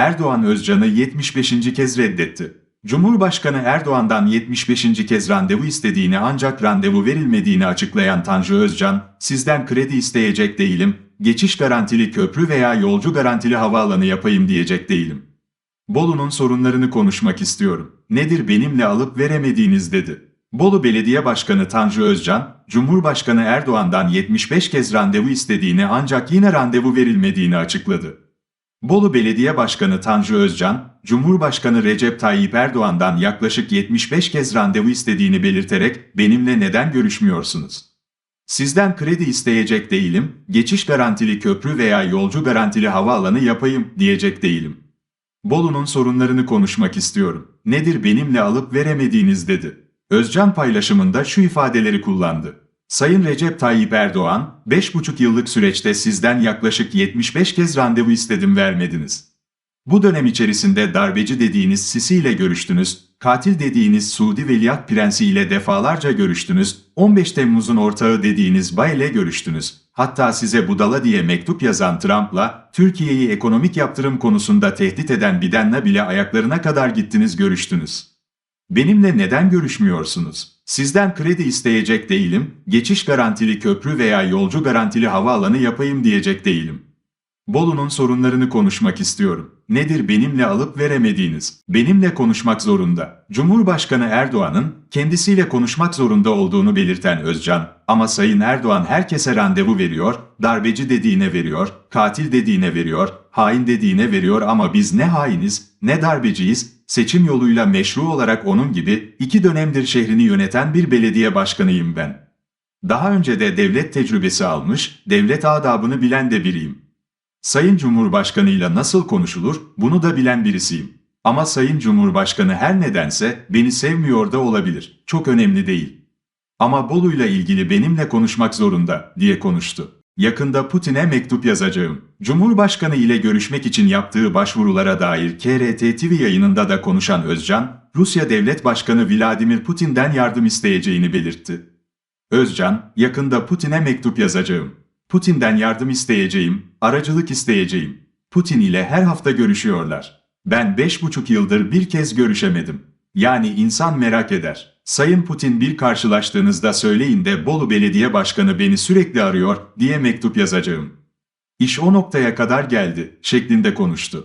Erdoğan Özcan'ı 75. kez reddetti. Cumhurbaşkanı Erdoğan'dan 75. kez randevu istediğini ancak randevu verilmediğini açıklayan Tanju Özcan, sizden kredi isteyecek değilim, geçiş garantili köprü veya yolcu garantili havaalanı yapayım diyecek değilim. Bolu'nun sorunlarını konuşmak istiyorum. Nedir benimle alıp veremediğiniz dedi. Bolu Belediye Başkanı Tanju Özcan, Cumhurbaşkanı Erdoğan'dan 75 kez randevu istediğini ancak yine randevu verilmediğini açıkladı. Bolu Belediye Başkanı Tanju Özcan, Cumhurbaşkanı Recep Tayyip Erdoğan'dan yaklaşık 75 kez randevu istediğini belirterek benimle neden görüşmüyorsunuz? Sizden kredi isteyecek değilim, geçiş garantili köprü veya yolcu garantili havaalanı yapayım diyecek değilim. Bolu'nun sorunlarını konuşmak istiyorum. Nedir benimle alıp veremediğiniz dedi. Özcan paylaşımında şu ifadeleri kullandı. Sayın Recep Tayyip Erdoğan, 5,5 yıllık süreçte sizden yaklaşık 75 kez randevu istedim vermediniz. Bu dönem içerisinde darbeci dediğiniz Sisi ile görüştünüz, katil dediğiniz Suudi Veliaht Prensi ile defalarca görüştünüz, 15 Temmuz'un ortağı dediğiniz Bay ile görüştünüz. Hatta size budala diye mektup yazan Trump'la, Türkiye'yi ekonomik yaptırım konusunda tehdit eden Biden'la bile ayaklarına kadar gittiniz görüştünüz. Benimle neden görüşmüyorsunuz? Sizden kredi isteyecek değilim, geçiş garantili köprü veya yolcu garantili havaalanı yapayım diyecek değilim. Bolu'nun sorunlarını konuşmak istiyorum. Nedir benimle alıp veremediğiniz? Benimle konuşmak zorunda. Cumhurbaşkanı Erdoğan'ın kendisiyle konuşmak zorunda olduğunu belirten Özcan, ama Sayın Erdoğan herkese randevu veriyor, darbeci dediğine veriyor, katil dediğine veriyor, hain dediğine veriyor ama biz ne hainiz, ne darbeciyiz, seçim yoluyla meşru olarak onun gibi iki dönemdir şehrini yöneten bir belediye başkanıyım ben. Daha önce de devlet tecrübesi almış, devlet adabını bilen de biriyim. Sayın Cumhurbaşkanıyla nasıl konuşulur bunu da bilen birisiyim. Ama Sayın Cumhurbaşkanı her nedense beni sevmiyor da olabilir. Çok önemli değil. Ama Bolu'yla ilgili benimle konuşmak zorunda diye konuştu. Yakında Putin'e mektup yazacağım. Cumhurbaşkanı ile görüşmek için yaptığı başvurulara dair KRT TV yayınında da konuşan Özcan, Rusya Devlet Başkanı Vladimir Putin'den yardım isteyeceğini belirtti. Özcan, yakında Putin'e mektup yazacağım. Putin'den yardım isteyeceğim, aracılık isteyeceğim. Putin ile her hafta görüşüyorlar. Ben beş buçuk yıldır bir kez görüşemedim. Yani insan merak eder. Sayın Putin bir karşılaştığınızda söyleyin de Bolu Belediye Başkanı beni sürekli arıyor diye mektup yazacağım. İş o noktaya kadar geldi şeklinde konuştu.